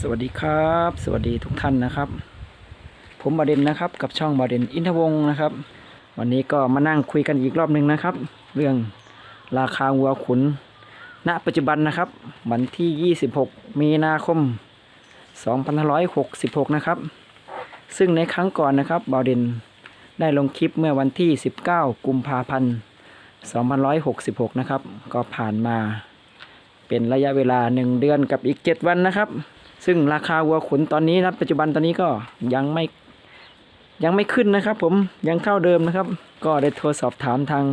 สวัสดีครับ สวัสดีทุกท่านนะครับ ผมบาเดนนะครับ กับช่องบาเดนอินทวงศ์นะครับ วันนี้ก็มานั่งคุยกันอีกรอบหนึ่งนะครับ เรื่องราคาวัวขุน ณ ปัจจุบันนะครับ วันที่ 26 มีนาคม 2566 นะครับ ซึ่งในครั้งก่อนนะครับบาเดนได้ลงคลิปเมื่อวันที่ 19 กุมภาพันธ์ 2566 นะครับ ก็ผ่านมาเป็นระยะเวลาหนึ่งเดือนกับอีกเจ็ดวันนะครับ ซึ่งราคาวัวขุนตอนนี้นะปัจจุบันตอนนี้ก็ยังไม่ยังไม่ขึ้นนะครับ ผมยังเท่าเดิมนะครับ ก็ได้โทรสอบถามทาง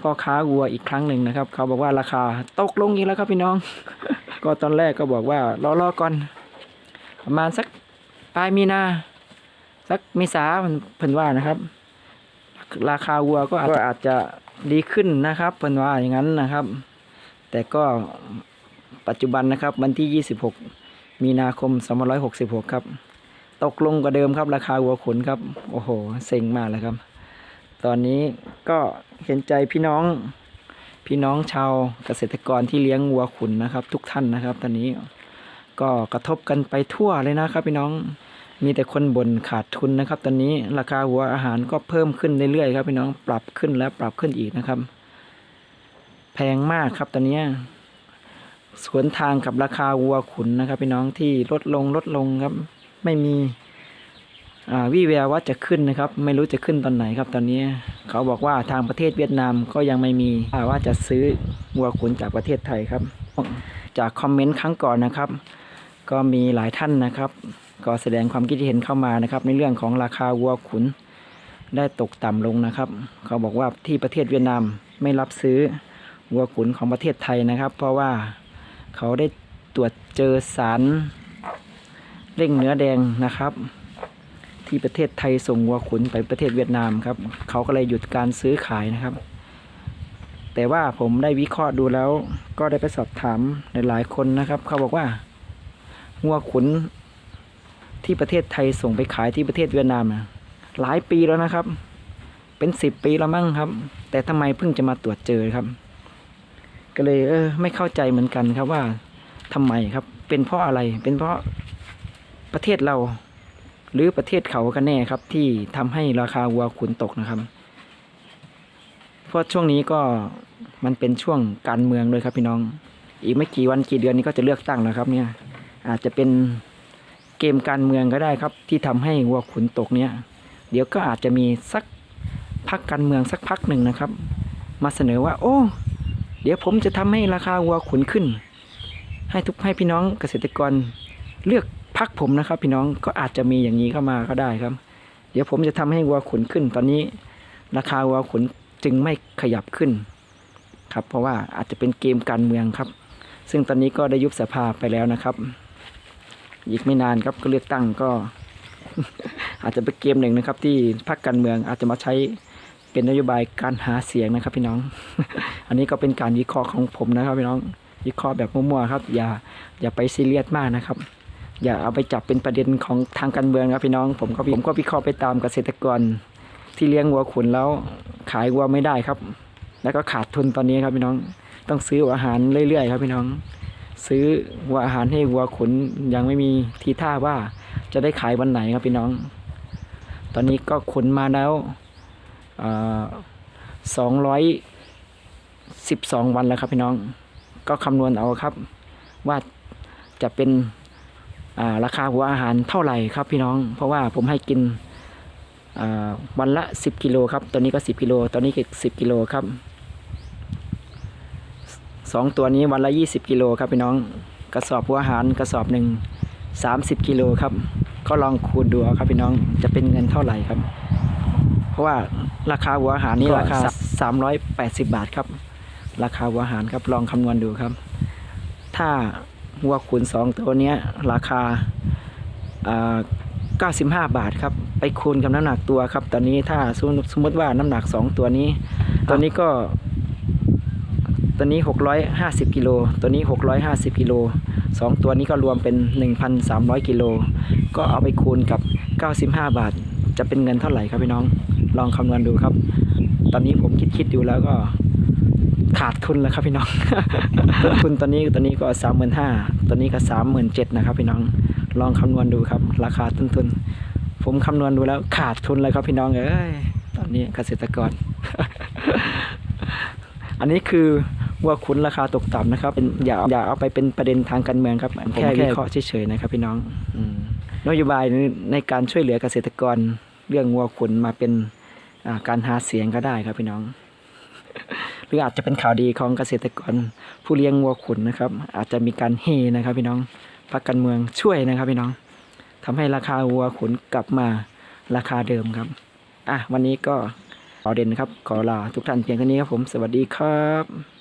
พ่อค้าวัวอีกครั้งหนึ่งนะครับ เขาบอกว่าราคาตกลงอีกแล้วครับพี่น้อง ก็ตอนแรกก็บอกว่ารอรอก่อน ประมาณสักปลายมีนาสักเมษาเพิ่นเพิ่นว่านะครับ ราคาวัวก็อาจก็อาจจะดีขึ้นนะครับเพิ่นว่าอย่างนั้นนะครับ แต่ก็ปัจจุบันนะครับวันที่ 26 มีนาคม2566 ครับ ตกลงกว่าเดิมครับ ราคาวัวขุนครับ โอ้โห เซ็งมากเลยครับ ตอนนี้ก็เห็นใจพี่น้อง พี่น้องชาวเกษตรกรที่เลี้ยงวัวขุนนะครับ ทุกท่านนะครับ ตอนนี้ก็กระทบกันไปทั่วเลยนะครับ พี่น้อง มีแต่คนบ่นขาดทุนนะครับ ตอนนี้ราคาวัวอาหารก็เพิ่มขึ้นเรื่อยๆครับ พี่น้อง ปรับขึ้นแล้วปรับขึ้นอีกนะครับ แพงมากครับตอนนี้ สวนทางกับราคาวัวขุนนะครับพี่น้องที่ลดลงลดลงครับ ไม่มีวี่แววว่าจะขึ้นนะครับ ไม่รู้จะขึ้นตอนไหนครับ ตอนนี้เขาบอกว่าทางประเทศเวียดนามก็ยังไม่มีว่าจะซื้อวัวขุนจากประเทศไทยครับ จากคอมเมนต์ครั้งก่อนนะครับ ก็มีหลายท่านนะครับ ก็แสดงความคิดเห็นเข้ามานะครับ ในเรื่องของราคาวัวขุนได้ตกต่ำลงนะครับ เขาบอกว่าที่ประเทศเวียดนามไม่รับซื้อวัวขุนของประเทศไทยนะครับ เพราะว่า เขาได้ตรวจเจอสารเร่งเนื้อแดงนะครับ ที่ประเทศไทยส่งวัวขุนไปประเทศเวียดนามครับ เขาก็เลยหยุดการซื้อขายนะครับ แต่ว่าผมได้วิเคราะห์ดูแล้ว ก็ได้ไปสอบถามหลายๆคนนะครับ เขาบอกว่าวัวขุนที่ประเทศไทยส่งไปขายที่ประเทศเวียดนามนะหลายปีแล้วนะครับ เป็นสิบปีแล้วมั้งครับ แต่ทำไมเพิ่งจะมาตรวจเจอครับ ก็เลยเออไม่เข้าใจเหมือนกันครับว่าทำไมครับ เป็นเพราะอะไรเป็นเพราะประเทศเรา หรือประเทศเขากันแน่ครับ ที่ทำให้ราคาวัวขุนตกนะครับ เพราะช่วงนี้ก็มันเป็นช่วงการเมืองเลยครับพี่น้อง อีกไม่กี่วันกี่เดือนนี้ก็จะเลือกตั้งแล้วครับ เนี่ย อาจจะเป็นเกมการเมืองก็ได้ครับ ที่ทำให้วัวขุนตกเนี่ย เดี๋ยวก็อาจจะมีสักพักการเมืองสักพักหนึ่งนะครับ มาเสนอว่า โอ้ เดี๋ยวผมจะทำให้ราคาวัวขุนขึ้น ให้ทุกให้พี่น้องเกษตรกรเลือกพักผมนะครับ พี่น้องก็อาจจะมีอย่างนี้เข้ามาก็ได้ครับ เดี๋ยวผมจะทำให้วัวขุนขึ้น ตอนนี้ราคาวัวขุนจึงไม่ขยับขึ้น ครับ เพราะว่าอาจจะเป็นเกมการเมืองครับ ซึ่งตอนนี้ก็ได้ยุบสภาไปแล้วนะครับ อีกไม่นานครับก็เลือกตั้งก็ อาจจะเป็นเกมหนึ่งนะครับ ที่พรรคการเมืองอาจจะมาใช้ เป็นนโยบายการหาเสียงนะครับพี่น้อง อันนี้ก็เป็นการวิเคราะห์ของผมนะครับพี่น้องวิเคราะห์แบบมั่วๆครับ อย่าอย่าไปซีเรียสมากนะครับ อย่าเอาไปจับเป็นประเด็นของทางการเมืองครับพี่น้อง ผมก็ผมก็วิเคราะห์ไปตามเกษตรกร ที่เลี้ยงวัวขุนแล้วขายวัวไม่ได้ครับ แล้วก็ขาดทุนตอนนี้ครับพี่น้อง ต้องซื้ออาหารเรื่อยๆ ครับพี่น้อง ซื้อวัวอาหารให้วัวขุนยังไม่มีทีท่าว่าจะได้ขายวันไหนครับพี่น้อง ตอนนี้ก็ขนมาแล้ว สองร้อยสิบสองวันแล้วครับพี่น้อง ก็คำนวณเอาครับ ว่าจะเป็นาราคาหัวอาหารเท่าไหร่ครับพี่น้อง เพราะว่าผมให้กินวันละสิบกิโลครับตัวนี้ก็สิบกิโลตัวนี้ก็สิบกิโลครับสองตัวนี้วันละยี่สิบกิโลครับพี่น้อง กระสอบหัวอาหารกระสอบหนึ่งสามสิบกิโลครับ ก็ลองคูณดูครับพี่น้อง จะเป็นเงินเท่าไหร่ครับ ราะว่าราคาหัวอาหารนี่ราคาสามร้อยแปดสิบาทครับ ราคาหัวอาหารครับลองคำนวณดูครับ ถ้าวัวขุนสองตัวเนี้ยราคาเก้าสิบห้าบาทครับ ไปคูณกับน้ำหนักตัวครับ ตอนนี้ถ้าสมมติสมมติว่าน้ำหนักสองตัวนี้ ตัวนี้ก็ ตัวนี้หกร้อยห้าสิบกิโล ตัวนี้หกร้อยห้าสิบกิโลสองตัวนี้ก็รวมเป็นหนึ่งพันสามร้อยกิโล ก็เอาไปคูณกับเก้าสิบห้าบาท จะเป็นเงินเท่าไหร่ครับพี่น้อง ลองคำนวณดูครับ ตอนนี้ผมคิดคิดดูแล้วก็ขาดทุนแล้วครับพี่น้องต้นทุนตอนนี้ตอนนี้ก็สามหมื่นห้าตอนนี้ก็สามหมื่นเจ็ดนะครับพี่น้อง ลองคำนวณดูครับ ราคาต้นทุน ผมคำนวณดูแล้วขาดทุนเลยครับพี่น้องเอ้ย ตอนนี้เกษตรกร อันนี้คือวัวขุนราคาตกต่ำนะครับเป็นอย่าอย่าเอาไปเป็นประเด็นทางการเมืองครับผมแค่วิเคราะห์เฉยๆนะครับพี่น้องอืมนโยบายในการช่วยเหลือเกษตรกรเรื่องวัวขุนมาเป็นอ่า การหาเสียงก็ได้ครับพี่น้อง หรืออาจจะเป็นข่าวดีของเกษตรกรผู้เลี้ยงวัวขุนนะครับ อาจจะมีการเฮนะครับ พี่น้องพักการเมืองช่วยนะครับ พี่น้องทำให้ราคาวัวขุนกลับมาราคาเดิมครับอะวันนี้ก็ขอเด่นครับ ขอลาทุกท่านเพียงเท่านี้ครับผมสวัสดีครับ